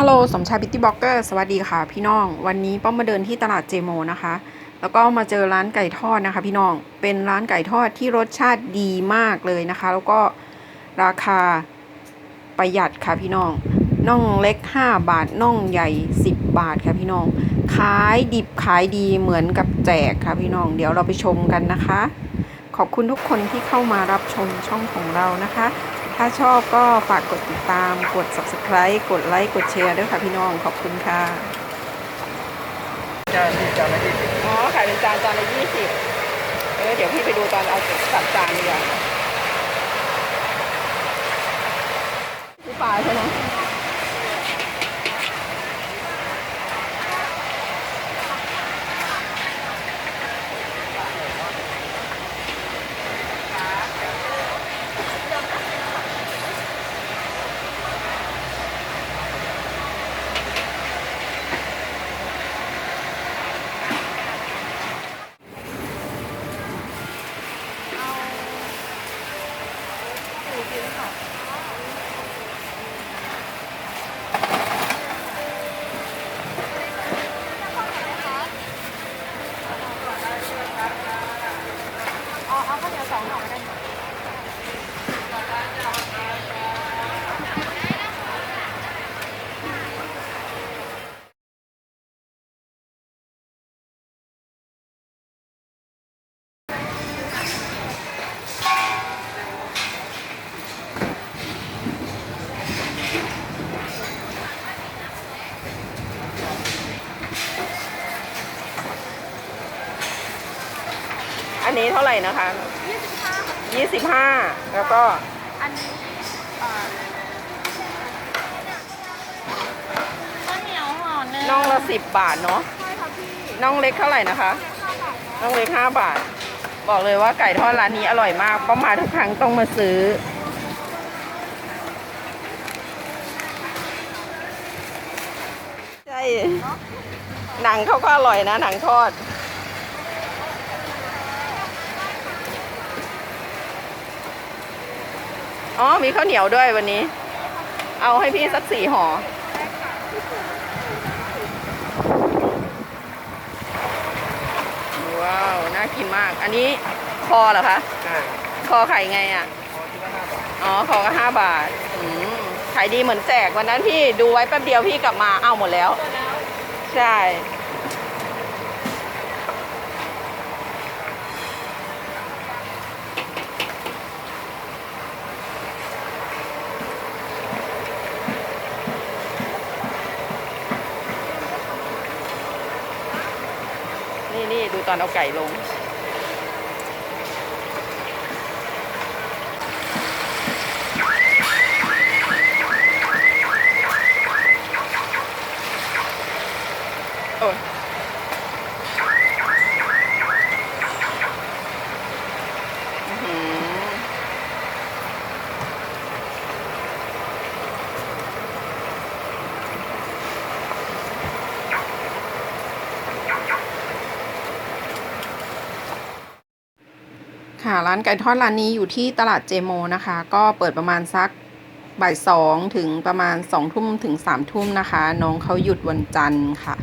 ฮัลโหลสมชายบิตตี้บล็อกเกอร์สวัสดีค่ะพี่น้อง วันนี้ป้อมมาเดินที่ตลาดเจโมนะคะ แล้วก็มาเจอร้านไก่ทอดนะคะพี่น้องเป็นร้านไก่ทอดที่รสชาติดีมากเลยนะคะ แล้วก็ราคาประหยัดค่ะพี่น้องน่องเล็ก 5 บาทน่องใหญ่ 10 บาทค่ะพี่น้อง ขายดิบขายดีเหมือนกับแจกค่ะพี่น้อง เดี๋ยวเราไปชมกันนะคะ ขอบคุณทุกคนที่เข้ามารับชมช่องของเรานะคะ ถ้าชอบก็ฝากกดติดตาม กด subscribe กดไลค์กดแชร์ด้วยค่ะพี่น้องขอบคุณค่ะจานที่จานละยี่สิบอ๋อขายเป็นจานจานละยี่สิบเออเดี๋ยวพี่ไปดูตอนเอาสับจานดีกว่าพี่ปลาใช่ไหมอ๋อเอาข้าวเหนียวสองห่อก็ได้ อันนี้เท่าไหร่นะคะ ยี่สิบห้าแล้วก็ อันนี้เอ่อข้าวเหนียวห่อหนึ่งน่องละสิบบาทเนาะ ใช่ค่ะพี่น่องเล็กเท่าไหร่นะคะน่องเล็กห้าบาท บอกเลยว่าไก่ทอดร้านนี้อร่อยมากป้ามาทุกครั้งต้องมาซื้อ ใช่ หนังเขาก็อร่อยนะ หนังทอด อ๋อ มีข้าวเหนียวด้วยวันนี้ เอาให้พี่สักสี่ห่อว้าว น่ากินมาก อันนี้คอเหรอคะใช่คอไข่ไงอะพอที่ละห้าบาทอ๋อคอก็ห้าบาทอืมขายดีเหมือนแจกวันนั้นพี่ดูไว้แป๊บเดียวพี่กลับมา เอาหมดแล้ว ใช่ นี่นี่ดูตอนเอาไก่ลง ค่ะร้านไก่ทอดร้านนี้อยู่ที่ตลาดเจโมนะคะ ก็เปิดประมาณสักบ่ายสองถึงประมาณสองทุ่มถึงสามทุ่มนะคะ น้องเขาหยุดวันจันทร์ค่ะ